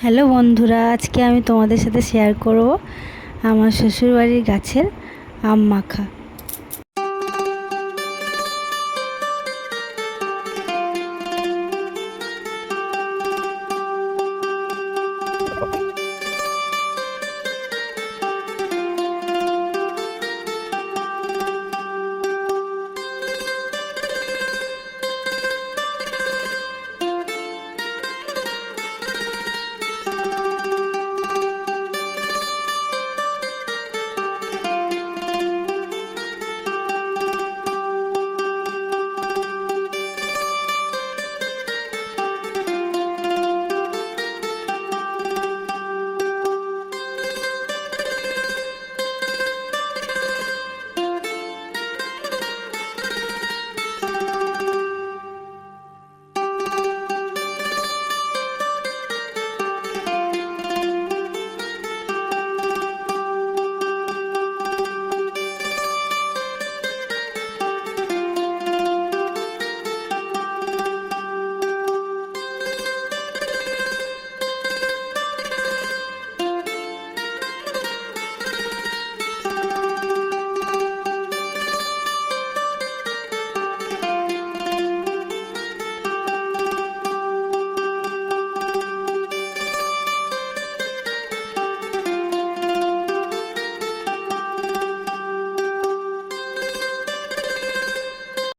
Hello বন্ধুরা আজকে আমি তোমাদের সাথে শেয়ার করব আমার শ্বশুরবাড়ির গাছের আম মাখা।